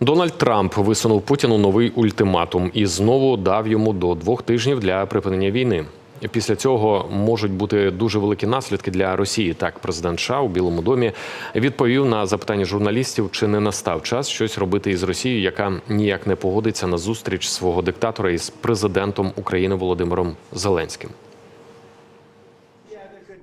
Дональд Трамп висунув Путіну новий ультиматум і знову дав йому до двох тижнів для припинення війни. Після цього можуть бути дуже великі наслідки для Росії. Так, президент США у Білому домі відповів на запитання журналістів, чи не настав час щось робити із Росією, яка ніяк не погодиться на зустріч свого диктатора із президентом України Володимиром Зеленським.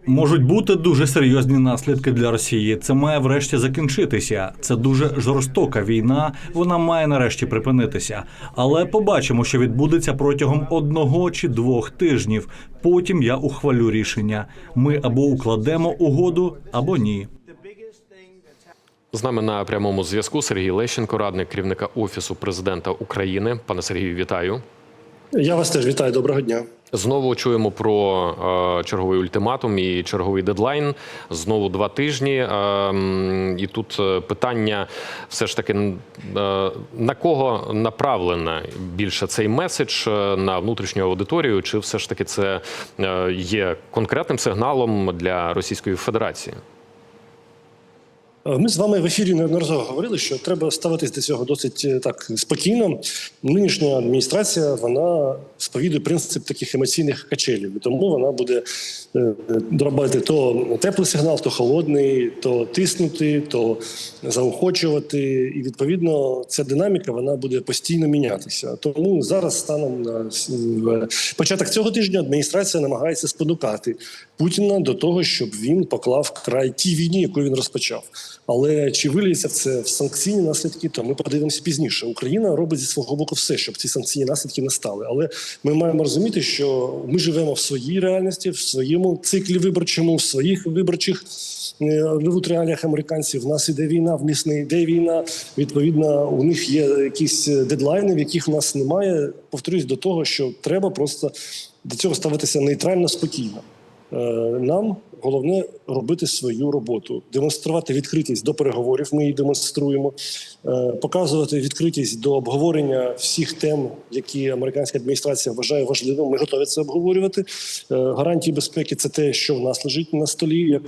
Можуть бути дуже серйозні наслідки для Росії. Це має врешті закінчитися. Це дуже жорстока війна. Вона має нарешті припинитися. Але побачимо, що відбудеться протягом одного чи двох тижнів. Потім я ухвалю рішення. Ми або укладемо угоду, або ні. З нами на прямому зв'язку Сергій Лещенко, радник керівника офісу президента України. Пане Сергію, вітаю. Я вас теж вітаю. Доброго дня. Знову чуємо про е, черговий ультиматум і черговий дедлайн. Знову два тижні. Е, і тут е, питання все ж таки е, на кого направлено більше цей меседж е, на внутрішню аудиторію, чи все ж таки це е, є конкретним сигналом для Російської Федерації? Е, Ми з вами в ефірі неодноразово говорили, що треба ставитись до цього досить е, так спокійно. Нинішня адміністрація вона сповідує принцип таких емоційних качелів, тому вона буде е, робити то теплий сигнал, то холодний, то тиснути, то заохочувати. І відповідно ця динаміка вона буде постійно мінятися. Тому зараз станом на е, початок цього тижня адміністрація намагається спонукати Путіна до того, щоб він поклав край тій війні, яку він розпочав. Але чи виліється це в санкційні наслідки, то ми подивимося пізніше. Україна робить зі свого боку все, щоб ці санкційні наслідки не стали. Але ми маємо розуміти, що ми живемо в своїй реальності, в своєму циклі виборчому, в своїх виборчих е, реаліях американців. В нас іде війна, в них не йде війна. Відповідно, у них є якісь дедлайни, в яких в нас немає. Повторюсь до того, що треба просто до цього ставитися нейтрально спокійно. Е, Нам головне робити свою роботу, демонструвати відкритість до переговорів. Ми її демонструємо, е, показувати відкритість до обговорення всіх тем, які американська адміністрація вважає важливим. Ми готові це обговорювати. Е, Гарантії безпеки це те, що в нас лежить на столі, як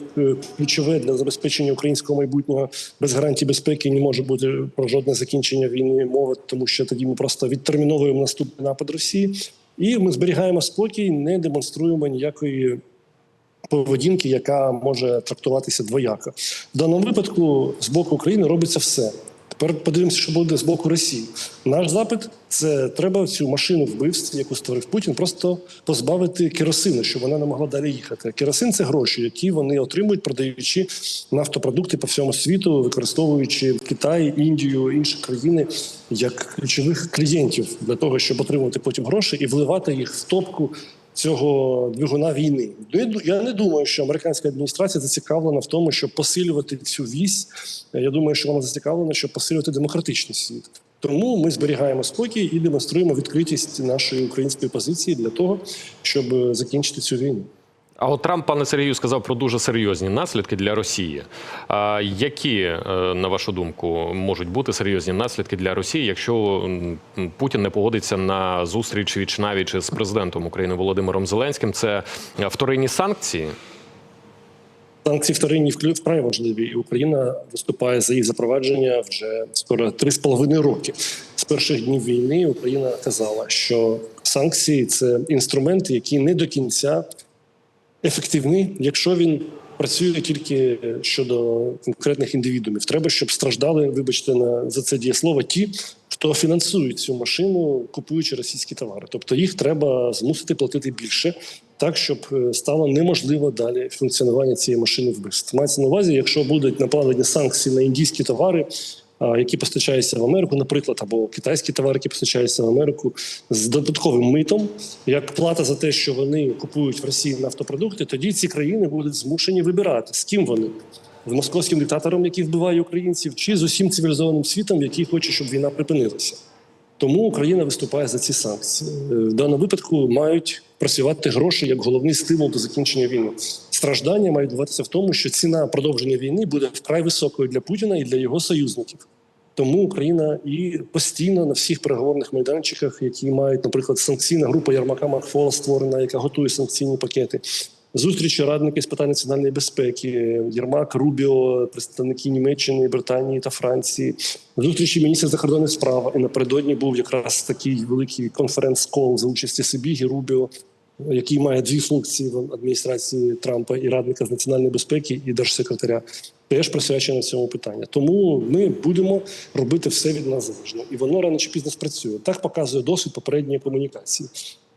ключове для забезпечення українського майбутнього. Без гарантій безпеки не може бути про жодне закінчення війни мови, тому що тоді ми просто відтерміновуємо наступний напад Росії. І ми зберігаємо спокій, не демонструємо ніякої поведінки, яка може трактуватися двояко. В даному випадку з боку України робиться все. Тепер подивимося, що буде з боку Росії. Наш запит це треба цю машину вбивств, яку створив Путін, просто позбавити керосину, щоб вона не могла далі їхати. Керосин це гроші, які вони отримують, продаючи нафтопродукти по всьому світу, використовуючи Китай, Індію, інші країни як ключових клієнтів для того, щоб отримувати потім гроші і вливати їх в топку цього двигуна війни. Не Я не думаю, що американська адміністрація зацікавлена в тому, щоб посилювати цю вісь. Я думаю, що вона зацікавлена, щоб посилювати демократичний світ. Тому ми зберігаємо спокій і демонструємо відкритість нашої української позиції для того, щоб закінчити цю війну. А от Трамп, пане Сергію, сказав про дуже серйозні наслідки для Росії. А які, е, на вашу думку, можуть бути серйозні наслідки для Росії, якщо Путін не погодиться на зустріч віч навіч з президентом України Володимиром Зеленським? Це вторинні санкції? Санкції вторинні вкрай важливі, і Україна виступає за їх запровадження вже скоро три з половиною роки. З перших днів війни Україна казала, що санкції це інструмент, який не до кінця ефективний, якщо він працює тільки щодо конкретних індивідумів. Треба, щоб страждали, вибачте, на за це дієслово, ті, хто фінансує цю машину, купуючи російські товари. Тобто їх треба змусити платити більше, так щоб е, стало неможливо далі функціонування цієї машини вбивств. Мається на увазі, якщо будуть накладені санкції на індійські товари. Які постачаються в Америку, наприклад, або китайські товари, які постачаються в Америку з додатковим митом, як плата за те, що вони купують в Росії нафтопродукти, тоді ці країни будуть змушені вибирати, з ким вони з московським диктатором, який вбиває українців, чи з усім цивілізованим світом, який хоче, щоб війна припинилася. Тому Україна виступає за ці санкції. Е, В даному випадку мають працювати гроші як головний стимул до закінчення війни. Страждання мають відбуватися в тому, що ціна продовження війни буде вкрай високою для Путіна і для його союзників. Тому Україна і постійно на всіх переговорних майданчиках, які мають, наприклад, санкційна група Ярмака Марфола створена, яка готує санкційні пакети. Зустрічі радники з питань національної безпеки, Єрмак, Рубіо, представники Німеччини, Британії та Франції, зустрічі міністра закордонних справ. І напередодні був якраз такий великий конференц-кол за участі Сибіги, Рубіо, який має дві функції в адміністрації Трампа і радника з національної безпеки і держсекретаря. Теж присвячено цьому питанню. Тому ми будемо робити все від нас залежно, і воно рано чи пізно спрацює. Так показує досвід попередньої комунікації.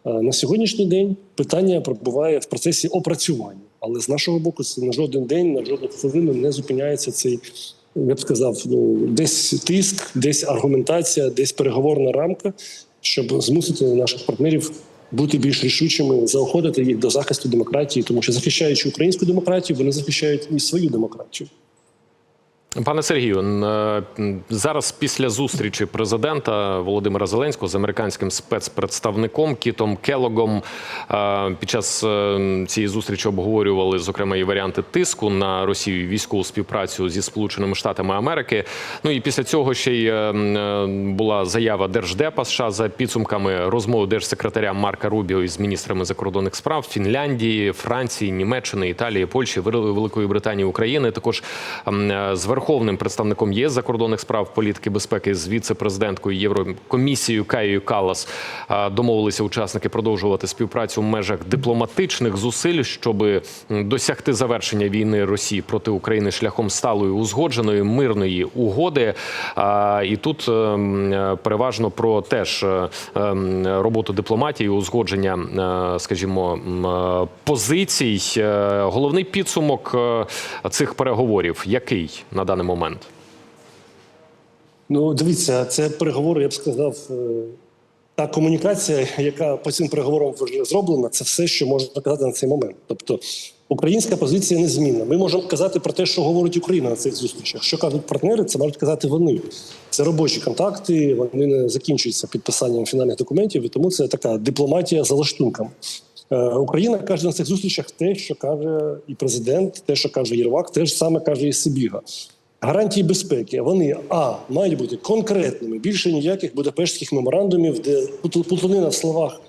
Е, На сьогоднішній день питання перебуває в процесі опрацювання, але з нашого боку це на жоден день, на жодну хвилину не зупиняється цей. Я б сказав, ну десь тиск, десь аргументація, десь переговорна рамка, щоб змусити наших партнерів бути більш рішучими, заохотити їх до захисту демократії, тому що захищаючи українську демократію, вони захищають і свою демократію. Пане Сергію, е, зараз після зустрічі президента Володимира Зеленського з американським спецпредставником Кітом Келогом е, під час е, цієї зустрічі обговорювали зокрема і варіанти тиску на Росію військову співпрацю зі Сполученими Штатами Америки. Ну і після цього ще й була заява Держдепа США за підсумками розмови держсекретаря Марка Рубіо із міністрами закордонних справ Фінляндії, Франції, Німеччини, Італії, Польщі, Вел- Великої Британії, України. Також ем, е, з верховним представником ЄС закордонних справ політики безпеки з віце-президенткою Єврокомісією Каєю Калас домовилися учасники продовжувати співпрацю в межах дипломатичних зусиль, щоб досягти завершення війни Росії проти України шляхом сталої узгодженої мирної угоди. І тут ем, е, переважно про теж е, ем, роботу дипломатії, узгодження, е, скажімо, позицій. Головний підсумок цих переговорів який на даний момент? Ну, дивіться, це переговори, я б сказав. е, Та комунікація, яка по цим переговорам вже зроблена, це все, що можна казати на цей момент. Тобто українська позиція незмінна. Ми можемо казати про те, що говорить Україна на цих зустрічах. Що кажуть партнери, це можуть казати вони. Це робочі контакти, вони не закінчуються підписанням фінальних документів, і тому це така дипломатія за лаштунками. Е, Україна каже на цих зустрічах те, що каже і президент, те, що каже Єрвак, те ж саме каже і Сибіга. Гарантії безпеки вони а мають бути конкретними. Більше ніяких будапештських меморандумів, де плутанина в словах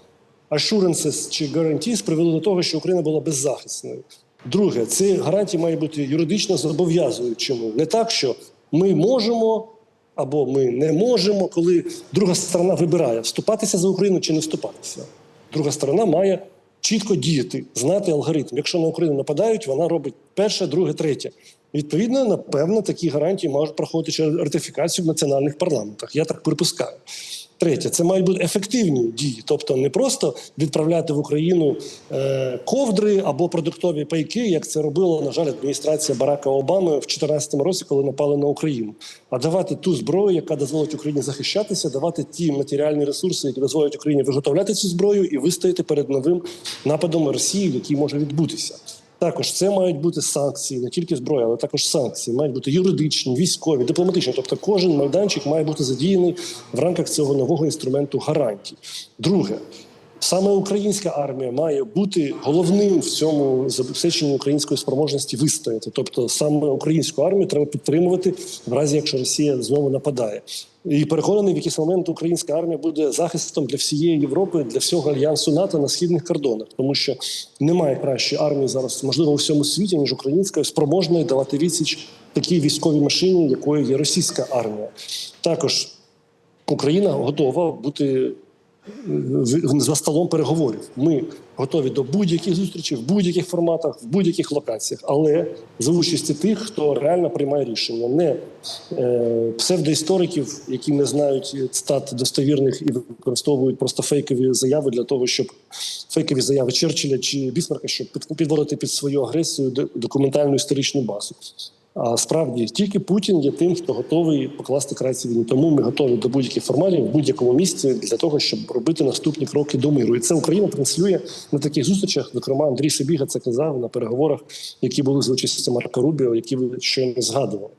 assurances чи guarantees привели до того, що Україна була беззахисною. Друге, ці гарантії мають бути юридично зобов'язуючими. Не так, що ми можемо або ми не можемо, коли друга сторона вибирає вступатися за Україну чи не вступатися. Друга сторона має чітко діяти, знати алгоритм. Якщо на Україну нападають, вона робить перше, друге, третє. Відповідно, напевно, такі гарантії можуть проходити через ратифікацію в національних парламентах. Я так припускаю. Третє, це мають бути ефективні дії, тобто не просто відправляти в Україну е, ковдри або продуктові пайки, як це робила, на жаль, адміністрація Барака Обами в 2014 році, коли напали на Україну, а давати ту зброю, яка дозволить Україні захищатися, давати ті матеріальні ресурси, які дозволять Україні виготовляти цю зброю і вистояти перед новим нападом Росії, який може відбутися. Також це мають бути санкції, не тільки зброя, але також санкції. Мають бути юридичні, військові, дипломатичні. Тобто, кожен майданчик має бути задіяний в рамках цього нового інструменту гарантій. Друге, саме українська армія має бути головним в цьому забезпеченні української спроможності вистояти. Тобто, саме українську армію треба підтримувати в разі, якщо Росія знову нападає. І переконаний, в якийсь момент українська армія буде захистом для всієї Європи, для всього альянсу НАТО на східних кордонах, тому що немає кращої армії зараз, можливо, у всьому світі, ніж українська, спроможної давати відсіч такій військовій машині, якою є російська армія. Також Україна готова бути за столом переговорів. Ми готові до будь-яких зустрічей в будь-яких форматах, в будь-яких локаціях, але за участі тих, хто реально приймає рішення, не е, псевдоісториків, які не знають стат достовірних і використовують просто фейкові заяви для того, щоб фейкові заяви Черчилля чи Бісмарка, щоб під- підводити під свою агресію до- документальну історичну базу. А справді тільки Путін є тим, хто готовий покласти край цій. Тому ми готові до будь-яких формалів в будь-якому місці для того, щоб робити наступні кроки до миру. І це Україна транслює на таких зустрічах. Зокрема, Андрій Сибіга це казав на переговорах, які були з участю Марка Рубіо, які ви щойно згадували.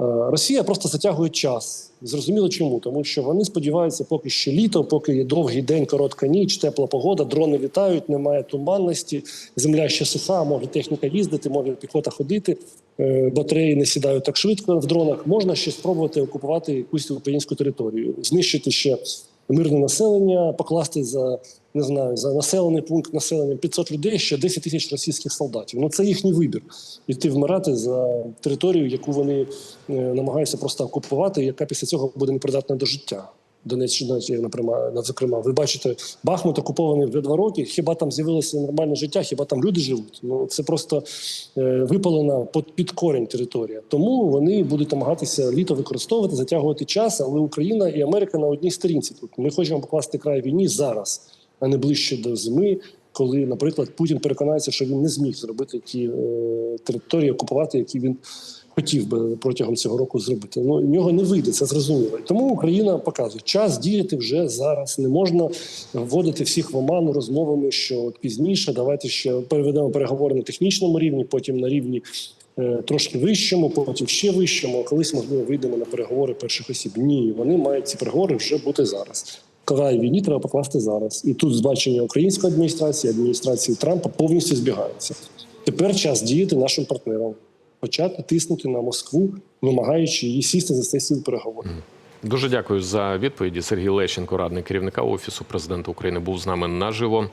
Е, Росія просто затягує час. Зрозуміло чому, тому що вони сподіваються, поки ще літо, поки є довгий день, коротка ніч, тепла погода, дрони літають, немає туманності, земля ще суха, може техніка їздити, може піхота ходити, е, батареї не сідають так швидко в дронах. Можна ще спробувати окупувати якусь українську територію, знищити ще мирне населення, покласти за не знаю за населений пункт населення 500 людей ще 10 тисяч російських солдатів. Ну це їхній вибір іти вмирати за територію, яку вони е, намагаються просто окупувати, яка після цього буде непридатна до життя. Донеччина, зокрема, ви бачите, Бахмут окупований вже два роки. Хіба там з'явилося нормальне життя? Хіба там люди живуть? Ну це просто е, випалена під корінь територія. Тому вони будуть намагатися літо використовувати, затягувати час. Але Україна і Америка на одній сторінці. Тут ми хочемо покласти край війні зараз, а не ближче до зими. Коли, наприклад, Путін переконається, що він не зміг зробити ті е, території окупувати, які він хотів би протягом цього року зробити. Ну в нього не вийде, це зрозуміло. Тому Україна показує, час діяти вже зараз. Не можна вводити всіх в оману розмовами, що пізніше давайте ще переведемо переговори на технічному рівні, потім на рівні. е, Трошки вищому, потім ще вищому. а Колись можливо вийдемо на переговори перших осіб. Ні, вони мають ці переговори вже бути зараз. Край війні треба покласти зараз. І тут збачення української адміністрації, адміністрації Трампа повністю збігаються. Тепер час діяти нашим партнерам, почати тиснути на Москву, вимагаючи її сісти за стіл переговорів. Дуже дякую за відповіді. Сергій Лещенко, радник керівника офісу президента України, був з нами наживо.